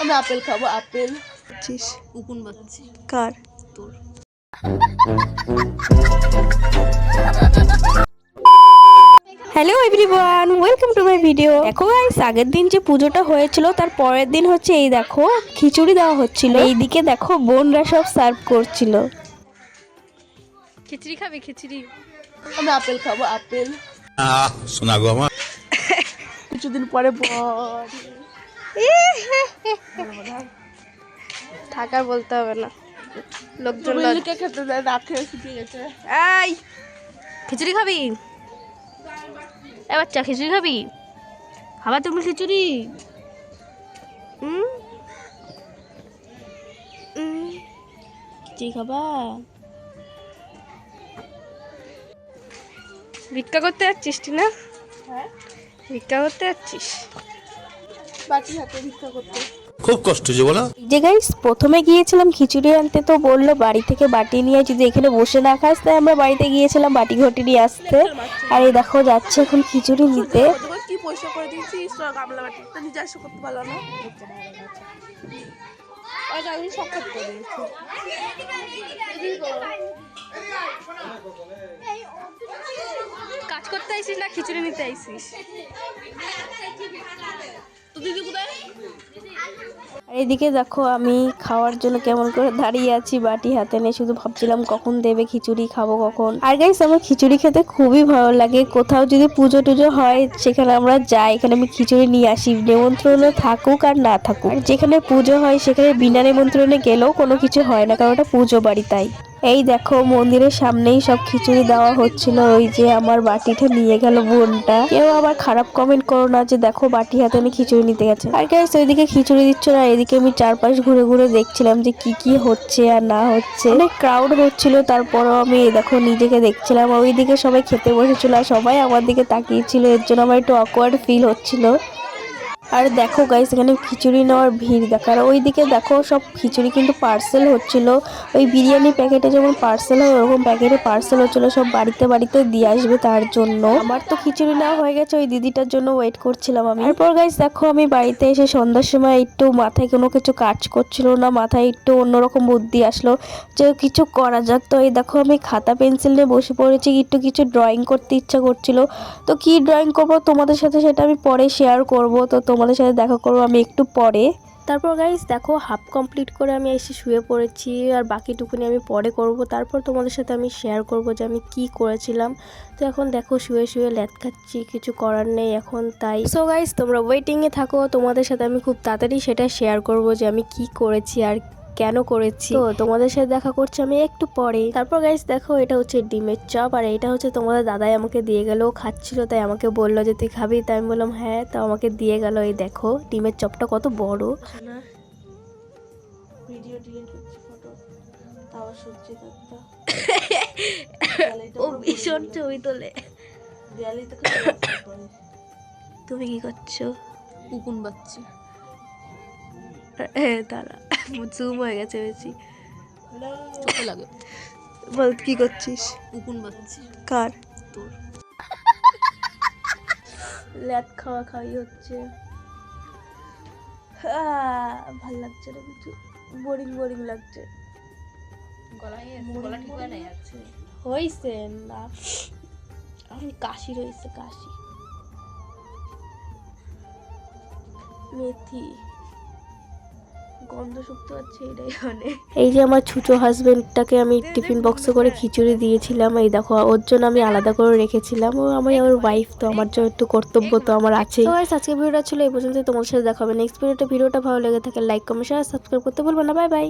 আমি আপেল খাব আপেল। চিস উকুন বাচ্চি। কার? তোর। Hello everyone welcome to my video দেখো গাইস আগের দিন যে পুজোটা হয়েছিল তার পরের দিন হচ্ছে এই দেখো খিচুড়ি দেওয়া হচ্ছিল। এইদিকে দেখো বোনরা সব সার্ভ করছিল। খিচুড়ি খাবি খিচড়ি। আমি আপেল খাব আপেল। আহ শোনা গো আমার। কিছুদিন পরে বর। থাকার বলতে হবে না। লোকজন খেতে দেয় খেয়ে গেছে এই! খিচুড়ি খাবি? এ বাচ্চা খিচুড়ি খাবি? খাবার তুমি খিচুড়ি। খিচুড়ি খাবা ভিক্ষা করতে যাচ্ছিস না ভিক্ষা করতে যাচ্ছিস? বাটি হাতে ভিক্ষা করতে। খুব কষ্ট যে বলো। যে গাইস প্রথমে গিয়েছিলাম খিচুড়ি আনতে তো বলল বাড়ি থেকে বাটি নিয়ে যদি এখানে বসে না খাস তাই আমরা বাড়িতে গিয়েছিলাম বাটি ঘটি নিয়ে আসতে। আর এই দেখো যাচ্ছে এখন খিচুড়ি নিতে। কি পয়সা করে দিয়েছিস তোর গামলা বাটি। তো নিজে এসে করতে পারল না। আমি সব কাজ করে দিয়েছি কাজ করতে আইসিস না খিচুড়ি নিতে আইসিস? আর এদিকে দেখো আমি খাওয়ার জন্য কেমন করে দাঁড়িয়ে আছি, বাটি হাতে নিয়ে শুধু ভাবছিলাম কখন দেবে, খিচুড়ি খাব কখন। আর গাইস আমার খিচুড়ি খেতে খুবই ভালো লাগে। কোথাও যদি পুজো টুজো হয়, সেখানে আমরা যাই। এখানে আমি খিচুড়ি নিয়ে আসি। নেমন্ত্রণে থাকুক আর না থাকুক। আর যেখানে পুজো হয়, সেখানে বিনা নেমন্ত্রণে গেলেও কোনো কিছু হয় না, কারণ ওটা পুজো বাড়ি তাই। এই দেখো, মন্দিরের সামনেই সব খিচুড়ি দেওয়া হচ্ছিল। ওই যে আমার বাটিটা নিয়ে গেল বোনটা। কেউ আবার খারাপ কমেন্ট করো না যে, দেখো, বাটি হাতে আমি খিচুড়ি নিতে গেছে। আর গাইস ওইদিকে খিচুড়ি দিচ্ছ না, এদিকে আমি চারপাশ ঘুরে ঘুরে দেখছিলাম যে, কি কি হচ্ছে আর না হচ্ছে। অনেক ক্রাউড হচ্ছিল, তারপরও আমি, দেখো, নিজেকে দেখছিলাম। ওইদিকে সবাই খেতে বসেছিল, আর সবাই আমার দিকে তাকিয়েছিল এর জন্য আমার একটু অকওয়ার্ড ফিল হচ্ছিল। আর দেখো গাইস এখানে খিচুড়ি নেওয়ার ভিড় দেখার ওইদিকে দেখো সব খিচুড়ি কিন্তু পার্সেল হচ্ছিল। ওই বিরিয়ানি প্যাকেটে যেমন পার্সেল হয়, ওরকম প্যাকেটে পার্সেল হচ্ছিল, সব বাড়িতে বাড়িতে দিয়ে আসবে তার জন্য। আমার তো খিচুড়ি নেওয়া হয়ে গেছে, ওই দিদিটার জন্য ওয়েট করছিলাম আমি। তারপর গাইস দেখো আমি বাড়িতে এসে সন্ধ্যার সময় একটু মাথায় কোনো কিছু কাজ করছিল না, মাথায় একটু অন্যরকম বুদ্ধি আসলো যে কিছু করা যাক। তো এই দেখো আমি খাতা পেন্সিল নিয়ে বসে পড়েছি, একটু কিছু ড্রয়িং করতে ইচ্ছা করছিল। তো কি ড্রয়িং করব তোমাদের সাথে সেটা আমি পরে শেয়ার করব। তো তোমাদের সাথে দেখা করব আমি একটু পরে। তারপর গাইজ দেখো হাফ কমপ্লিট করে আমি এসে শুয়ে পড়েছি, আর বাকিটুকুনি আমি পরে করব। তারপর তোমাদের সাথে আমি শেয়ার করব যে আমি কি করেছিলাম। তো এখন দেখো, শুয়ে শুয়ে ল্যাদ খাচ্ছি, কিছু করার নেই এখন, তাই। সো গাইজ তোমরা ওয়েটিংয়ে থাকো, তোমাদের সাথে আমি খুব তাড়াতাড়ি সেটা শেয়ার করব যে আমি কি করেছি আর কেন করেছি? তো তোমাদের সাথে দেখা করছি আমি একটু পরে। তারপর গাইস দেখো এটা হচ্ছে ডিমের চপ আর এটা হচ্ছে তোমাদের দাদাই আমাকে দিয়ে গেল। খাচ্ছিল তাই আমাকে বলল যে তুই খাবি? তাই আমি বললাম হ্যাঁ। তো আমাকে দিয়ে গেল এই দেখো ডিমের চপটা কত বড়। ভিডিও ডিলিট করছি ফটো তাও সহ্য করতে ও ভীষণ ছবি তোলে। তুমি কি করছ? উকুন বাচ্চি দাঁড়া। জুম হয়ে গেছে বেশি। লাগে। বল কি করছিস? উকুন বাচ্চি কার? তোর। ল্যাদ খাওয়া খাওয়াই হচ্ছে। ভালো লাগছে না কিছু। বোরিং বোরিং লাগছে। হয়ে হয়েছে না। আমি কাশি রয়েছে কাশি। মেথি। গন্ধ শুকতে এটাই অনেক এই যে আমার ছুটো হাজবেন্ডটাকে আমি টিফিন বক্সে করে খিচুড়ি দিয়েছিলাম এই দেখো ওর জন্য আমি আলাদা করে রেখেছিলাম। ও আমার আমার ওয়াইফ তো আমার জন্য একটু কর্তব্য তো আমার আছে। তো আজকে ভিডিওটা ছিল এই পর্যন্ত তোমার সাথে দেখাবে নেক্সট ভিডিওটা ভিডিওটা ভালো লেগে থাকে লাইক কমেন্ট আর সাবস্ক্রাইব করতে ভুলবো না। Bye bye